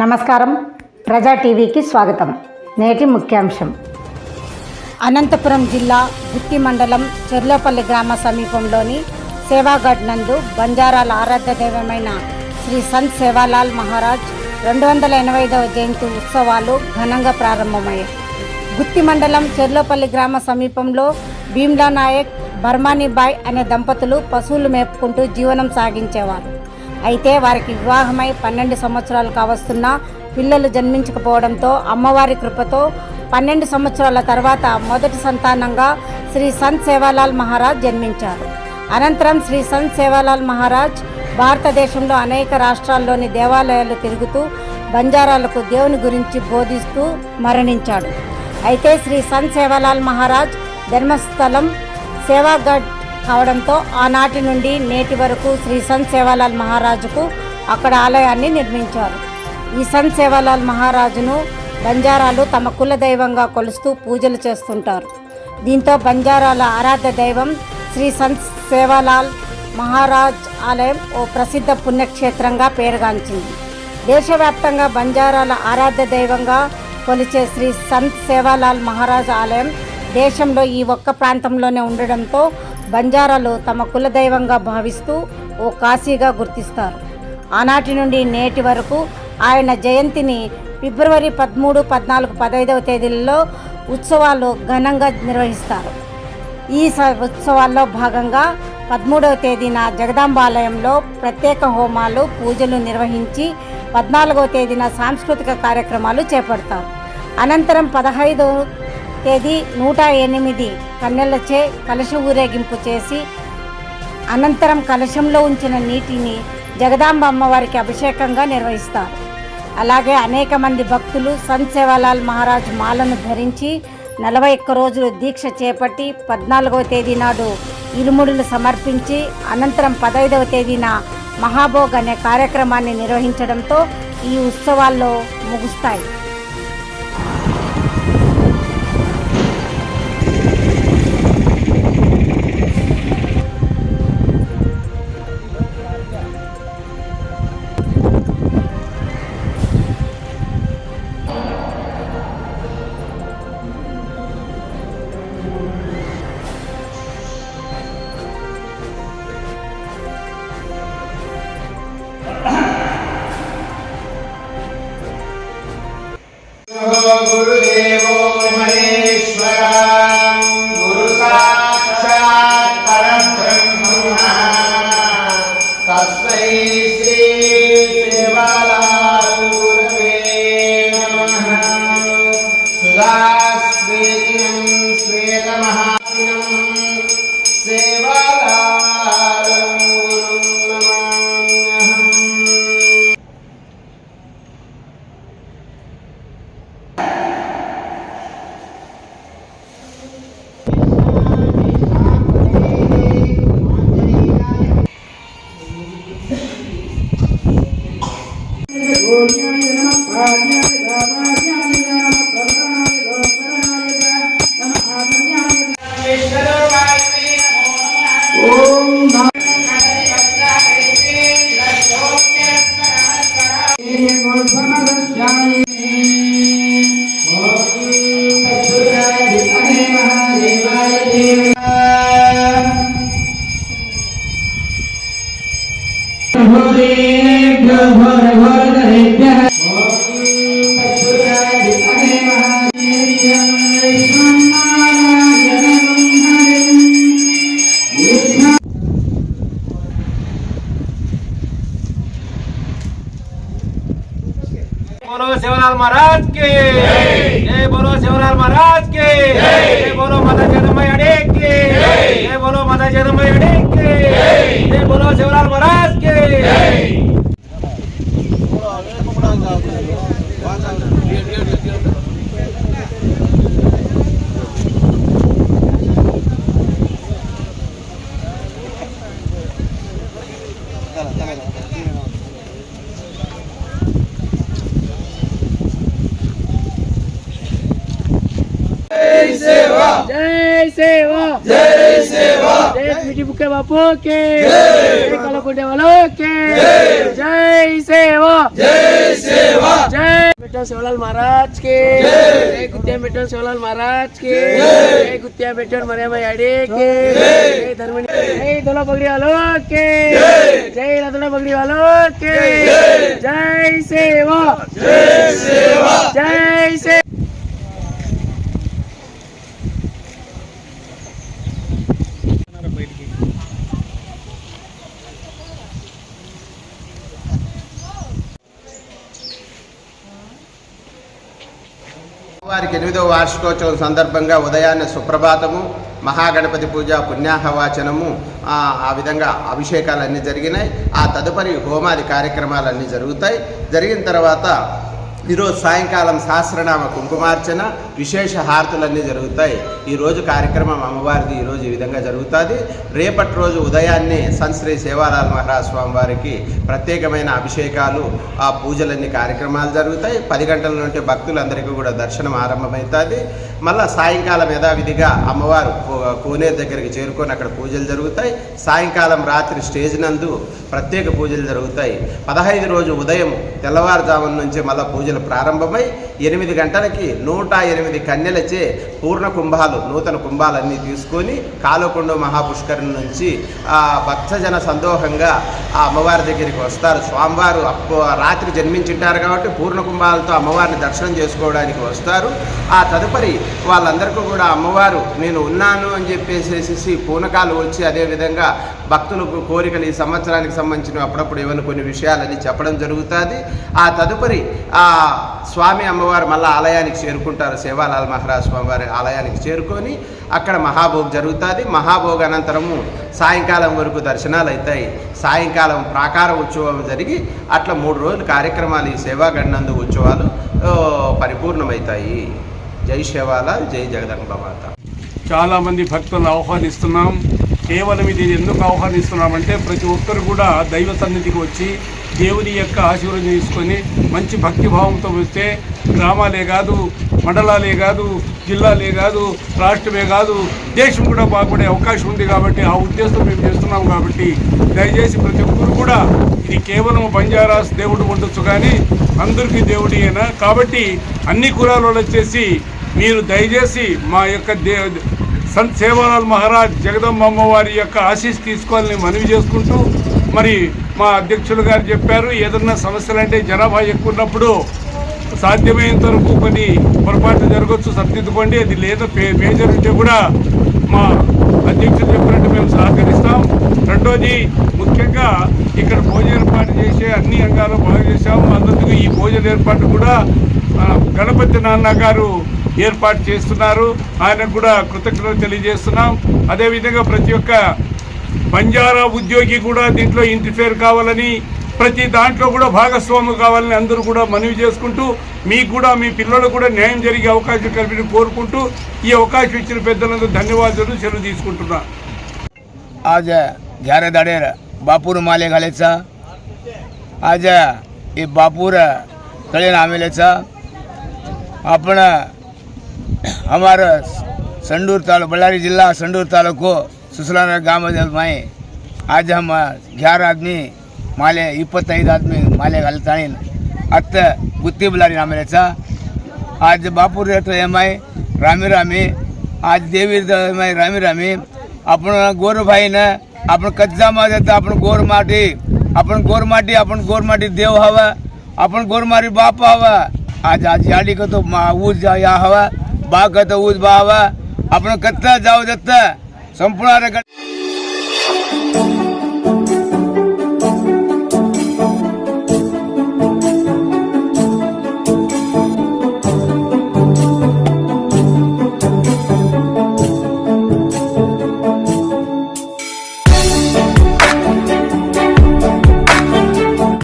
నమస్కారం. ప్రజా టీవీకి స్వాగతం. నేటి ముఖ్యాంశం. అనంతపురం జిల్లా గుత్తి మండలం చెర్లోపల్లి గ్రామ సమీపంలోని సేవాగఢ్ నందు బంజారాల ఆరాధ్య దైవమైన శ్రీ సంత్ సేవాలాల్ మహారాజ్ రెండు వందల ఎనభై ఐదవ జయంతి ఉత్సవాలు ఘనంగా ప్రారంభమయ్యాయి. గుత్తి మండలం చెర్లోపల్లి గ్రామ సమీపంలో భీమ్లా నాయక్ బర్మానీబాయ్ అనే దంపతులు పశువులు మేపుకుంటూ జీవనం సాగించేవారు. అయితే వారికి వివాహమై పన్నెండు సంవత్సరాలు కావస్తున్నా పిల్లలు జన్మించకపోవడంతో అమ్మవారి కృపతో పన్నెండు సంవత్సరాల తర్వాత మొదటి సంతానంగా శ్రీ సంత్ సేవాలాల్ మహారాజ్ జన్మించారు. అనంతరం శ్రీ సంత్ సేవాలాల్ మహారాజ్ భారతదేశంలో అనేక రాష్ట్రాల్లోని దేవాలయాలు తిరుగుతూ బంజారాలకు దేవుని గురించి బోధిస్తూ మరణించాడు. అయితే శ్రీ సంత్ సేవాలాల్ మహారాజ్ ధర్మస్థలం సేవాగఢ్ కావడంతో ఆనాటి నుండి నేటి వరకు శ్రీ సంత్ సేవాలాల్ మహారాజుకు అక్కడ ఆలయాన్ని నిర్మించారు. ఈ సంత్ సేవాలాల్ మహారాజును బంజారాలు తమ కుల దైవంగా కొలుస్తూ పూజలు చేస్తుంటారు. దీంతో బంజారాల ఆరాధ్య దైవం శ్రీ సంత్ సేవాలాల్ మహారాజ్ ఆలయం ఓ ప్రసిద్ధ పుణ్యక్షేత్రంగా పేరుగాంచింది. దేశవ్యాప్తంగా బంజారాల ఆరాధ్య దైవంగా కొలిచే శ్రీ సంత్ సేవాలాల్ మహారాజ్ ఆలయం దేశంలో ఈ ఒక్క ప్రాంతంలోనే ఉండడంతో బంజారాలు తమ కుల దైవంగా భావిస్తూ ఓ కాశీగా గుర్తిస్తారు. ఆనాటి నుండి నేటి వరకు ఆయన జయంతిని ఫిబ్రవరి పదమూడు పద్నాలుగు పదహైదవ తేదీలలో ఉత్సవాలు ఘనంగా నిర్వహిస్తారు. ఈ స- ఉత్సవాల్లో భాగంగా పదమూడవ తేదీన జగదాంబాలయంలో ప్రత్యేక హోమాలు పూజలు నిర్వహించి పద్నాలుగవ తేదీన సాంస్కృతిక కార్యక్రమాలు చేపడతారు. అనంతరం పదహైదవ తేదీ నూట ఎనిమిది కన్నెలచే కలశ ఊరేగింపు చేసి అనంతరం కలశంలో ఉంచిన నీటిని జగదాంబ అమ్మవారికి అభిషేకంగా నిర్వహిస్తారు. అలాగే అనేక మంది భక్తులు సంత్ సేవాలాల్ మహారాజ్ మాలను ధరించి నలభై ఒక్క రోజులు దీక్ష చేపట్టి పద్నాలుగవ తేదీ నాడు ఇరుముడులు సమర్పించి అనంతరం పదహైదవ తేదీన మహాభోగ్ అనే కార్యక్రమాన్ని నిర్వహించడంతో ఈ ఉత్సవాల్లో ముగుస్తాయి. गुरुदेवो Yeah. जय सेवा। जय सेवा। जय पीटी बुके बापू के। जय। कलकुंडे वालों के। जय। सेवा। जय सेवा। जय बेटा सेवालाल महाराज के। जय। गुत्तिया बेटा सेवालाल महाराज के। जय। गुत्तिया बेटा मरिया भाई अडे के। जय। धर्मनी जय दोला पगड़ी वालों के। जय। रतना पगड़ी वालों के। जय सेवा। जय सेवा। जय వారికి ఎనిమిదవ వార్షికోత్సవం సందర్భంగా ఉదయాన్నే సుప్రభాతము మహాగణపతి పూజ పుణ్యాహవాచనము ఆ విధంగా అభిషేకాలన్నీ జరిగినాయి. ఆ తదుపరి హోమాది కార్యక్రమాలన్నీ జరుగుతాయి. జరిగిన తర్వాత ఈరోజు సాయంకాలం సహస్రనామ కుంకుమార్చన విశేష హారతులన్నీ జరుగుతాయి. ఈరోజు కార్యక్రమం అమ్మవారిది ఈరోజు ఈ విధంగా జరుగుతుంది. రేపటి రోజు ఉదయాన్నే సంశ్రీ సేవాలాల్ మహారాజ్ స్వామి వారికి ప్రత్యేకమైన అభిషేకాలు ఆ పూజలన్నీ కార్యక్రమాలు జరుగుతాయి. పది గంటల నుండి భక్తులందరికీ కూడా దర్శనం ఆరంభమవుతుంది. మళ్ళీ సాయంకాలం యథావిధిగా అమ్మవారు కోనేరు దగ్గరికి చేరుకొని అక్కడ పూజలు జరుగుతాయి. సాయంకాలం రాత్రి స్టేజ్ నందు ప్రత్యేక పూజలు జరుగుతాయి. పదహైదు రోజు ఉదయం తెల్లవారుజామున నుంచి మళ్ళీ పూజలు ప్రారంభమై ఎనిమిది గంటలకి నూట ఎనిమిది కన్యలచే పూర్ణ కుంభాలు నూతన కుంభాలన్నీ తీసుకొని కాలకొండ మహాపుష్కరం నుంచి ఆ భక్తజన సందోహంగా ఆ అమ్మవారి దగ్గరికి వస్తారు. స్వామివారు అప్పు రాత్రి జన్మించింటారు కాబట్టి పూర్ణ కుంభాలతో అమ్మవారిని దర్శనం చేసుకోవడానికి వస్తారు. ఆ తదుపరి వాళ్ళందరికీ కూడా అమ్మవారు నేను ఉన్నాను అని చెప్పేసేసి పూనకాలు వచ్చి అదేవిధంగా భక్తులకు కోరికలు ఈ సంవత్సరానికి సంబంధించిన అప్పుడప్పుడు ఏమైనా కొన్ని విషయాలని చెప్పడం జరుగుతుంది. ఆ తదుపరి ఆ స్వామి అమ్మవారు మళ్ళీ ఆలయానికి చేరుకుంటారు. సేవాలాల్ మహారాజ్ స్వామివారి ఆలయానికి చేరుకొని అక్కడ మహాభోగ్ జరుగుతుంది. మహాభోగ్ అనంతరము సాయంకాలం వరకు దర్శనాలు అవుతాయి సాయంకాలం ప్రాకార ఉత్సవం జరిగి అట్లా మూడు రోజులు కార్యక్రమాలు ఈ సేవాగణనందు ఉత్సవాలు పరిపూర్ణమవుతాయి జై శేవాలాల్ జై జగదంబ మాత. చాలామంది భక్తులను ఆహ్వానిస్తున్నాం. కేవలం ఇది ఎందుకు ఆహ్వానిస్తున్నామంటే ప్రతి ఒక్కరు కూడా దైవ సన్నిధికి వచ్చి దేవుని యొక్క ఆశీర్వాదం తీసుకొని మంచి భక్తి భావంతో వస్తే గ్రామాలే కాదు మండలాలే కాదు జిల్లాలే కాదు రాష్ట్రమే కాదు దేశం కూడా బాగుపడే అవకాశం ఉంది కాబట్టి ఆ ఉద్దేశం మేము చేస్తున్నాం కాబట్టి దయచేసి ప్రతి ఒక్కరు కూడా ఇది కేవలం బంజారాస్ దేవుడు ఉండొచ్చు కానీ అందరికీ దేవుడియేనా కాబట్టి అన్ని కులాలు వచ్చేసి మీరు దయచేసి మా యొక్క దే సంత్ సేవాలాల్ మహారాజ్ జగదంబ అమ్మవారి యొక్క ఆశీస్ తీసుకోవాలని మనవి చేసుకుంటూ మరి మా అధ్యక్షులు గారు చెప్పారు ఏదన్నా సమస్యలు అంటే జనాభా ఎక్కువ ఉన్నప్పుడు సాధ్యమైనంత వరకు కొన్ని పొరపాట్లు జరగవచ్చు సరిదిద్దుకోండి అది లేదా పే- మేజర్ ఉంటే కూడా మా అధ్యక్షులు చెప్పినట్టు మేము సహకరిస్తాం. రెండోది ముఖ్యంగా ఇక్కడ భోజన ఏర్పాటు చేసే అన్ని రంగాల్లో బాగా చేశాము. అందుకు ఈ భోజన ఏర్పాటు కూడా గణపతి నాన్న గారు ఏర్పాటు చేస్తున్నారు ఆయనకు కూడా కృతజ్ఞతలు తెలియజేస్తున్నాం అదేవిధంగా ప్రతి ఒక్క బంజారా ఉద్యోగి కూడా దీంట్లో ఇంటర్ఫేర్ కావాలని ప్రతి దాంట్లో కూడా భాగస్వాము కావాలని అందరూ కూడా మనవి చేసుకుంటూ మీకు కూడా మీ పిల్లలకు కూడా న్యాయం జరిగే అవకాశం కల్పించి కోరుకుంటూ ఈ అవకాశం ఇచ్చిన పెద్దలందరూ ధన్యవాదాలు సెలవు తీసుకుంటున్నా आज ग्यारह दाडेर बापूर माले घालायचा आज हे बापूर कळेन आमेल्याचा आपण અમારા સંડૂર તાલુકો બಳ್ಳારી જિલ્લા સંડૂર તાલુકો, સુસલાના ગાಮದಲ್ಲಿ આજે ಹಮ್ಮ ಗ್ಯಾರ ಆದ್ಮಿ ಮಾಲೆ ಇಪ್ಪತ್ತೈದು ಆದ್ಮಿ ಮಾಲೆ ಅಲ್ಲಿ ತಾಣಿನ ಅತ್ತ ಗುತ್ತಿ ಬಲಾರಿ ನಾಮೇಲೆಚ ಆಜ್ ಬಾಪೂರ್ ರೇಟ್ರ ಎಮ್ಮಾಯಿ ರಾಮಿ ರಾಮಿ આજ દેવી એમાં રામી રામી. આપણા ગોરભાઈને આપણે કચ્છામાં જતા આપણે ગોર માટી, આપણે ગોર માટી, આપણે ગોર માટી દેવ હવા, આપણે ગોર મારી બાપ હવા. આજ આજ યાડી કરતો આવું જ આ હવા. બા કત ઉદ બા આપણે કતના જાવ જતા સંપૂર્ણ